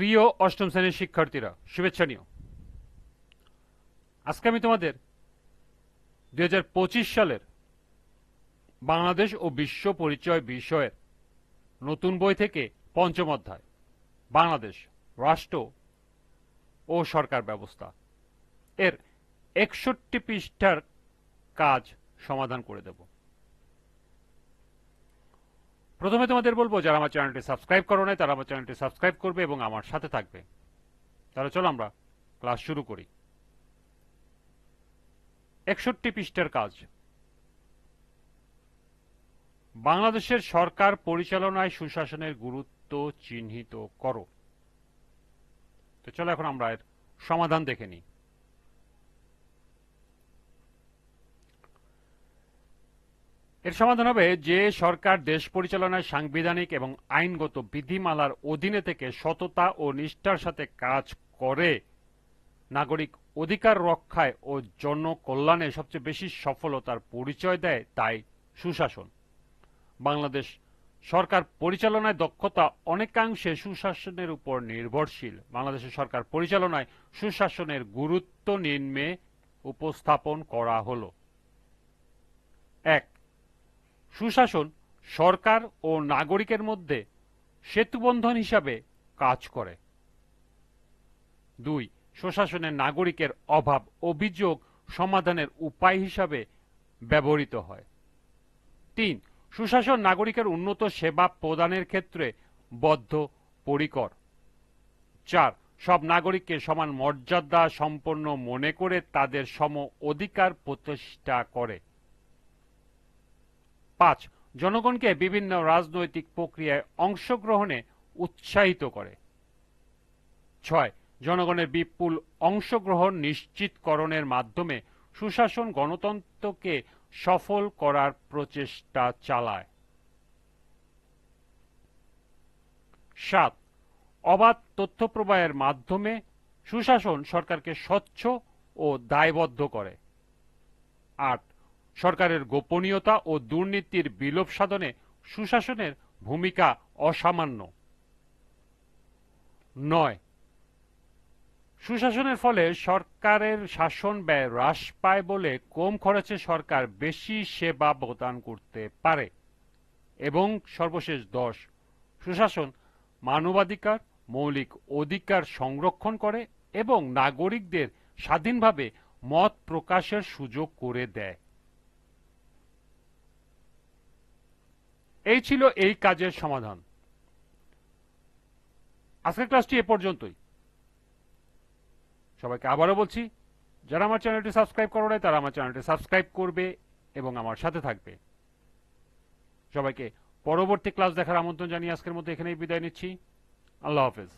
প্রিয় অষ্টম শ্রেণির শিক্ষার্থীরা, শুভেচ্ছা আজকে আমি তোমাদের দু হাজার পঁচিশ সালের বাংলাদেশ ও বিশ্ব পরিচয় বিষয়ের নতুন বই থেকে পঞ্চম অধ্যায়, বাংলাদেশ, রাষ্ট্র ও সরকার ব্যবস্থা এর একষট্টি পৃষ্ঠার কাজ সমাধান করে দেব। প্রথমে তোমাদের বলব, যারা আমার চ্যানেলটি সাবস্ক্রাইব করো নাই, তারা আমার চ্যানেলটি সাবস্ক্রাইব করবে এবং আমার সাথে থাকবে। তাহলে চলো আমরা ক্লাস শুরু করি। একষট্টি পৃষ্ঠার কাজ। বাংলাদেশের সরকার পরিচালনায় সুশাসনের গুরুত্ব চিহ্নিত করো। তো চলো এখন আমরা এর সমাধান দেখে নিই। এর সমাধান হবে যে সরকার দেশ পরিচালনায় সাংবিধানিক এবং আইনগত বিধিমালার অধীনে থেকে সততা ও নিষ্ঠার সাথে কাজ করে নাগরিক অধিকার রক্ষায় ও জনকল্যাণে সবচেয়ে বেশি সফলতার পরিচয় দেয় তাই সুশাসন। বাংলাদেশ সরকার পরিচালনায় দক্ষতা অনেকাংশে সুশাসনের উপর নির্ভরশীল। বাংলাদেশের সরকার পরিচালনায় সুশাসনের গুরুত্ব নিম্নে উপস্থাপন করা হল। এক সুশাসন, সরকার ও নাগরিকের মধ্যে সেতুবন্ধন হিসাবে কাজ করে। দুই, সুশাসনের নাগরিকের অভাব, অভিযোগ, সমাধানের উপায় হিসাবে ব্যবহৃত হয়। তিন, সুশাসন নাগরিকের উন্নত সেবা প্রদানের ক্ষেত্রে বদ্ধ, পরিকর। চার, সব নাগরিককে সমান মর্যাদা সম্পন্ন মনে করে তাদের সম অধিকার প্রতিষ্ঠা করে। পাঁচ, জনগণকে বিভিন্ন রাজনৈতিক প্রক্রিয়ায় অংশগ্রহণে উৎসাহিত করে। ছয়, জনগণের বিপুল অংশগ্রহণ নিশ্চিতকরণের মাধ্যমে সুশাসন গণতন্ত্রকে সফল করার প্রচেষ্টা চালায়। সাত, অবাধ তথ্য প্রবাহের মাধ্যমে সুশাসন সরকারকে স্বচ্ছ ও দায়বদ্ধ করে। আট সরকারের গোপনীয়তা ও দুর্নীতির বিলোপ সাধনে সুশাসনের ভূমিকা অসামান্য। নয়। সুশাসনের ফলে সরকারের শাসন ব্যয় হ্রাস পায় বলে কম খরচে সরকার বেশি সেবা প্রদান করতে পারে। এবং সর্বশেষ দশ, সুশাসন মানবাধিকার, মৌলিক অধিকার সংরক্ষণ করে এবং নাগরিকদের স্বাধীনভাবে মত প্রকাশের সুযোগ করে দেয়। এই ছিল এই কাজের সমাধান। আজকের ক্লাসটি এ পর্যন্তই। সবাইকে আবারও বলছি, যারা আমার চ্যানেলটি সাবস্ক্রাইব করো নাই, তারা আমার চ্যানেলটি সাবস্ক্রাইব করবে এবং আমার সাথে থাকবে। সবাইকে পরবর্তী ক্লাস দেখার আমন্ত্রণ জানিয়ে আজকের মধ্যে এখানেই বিদায় নিচ্ছি। আল্লাহ হাফেজ।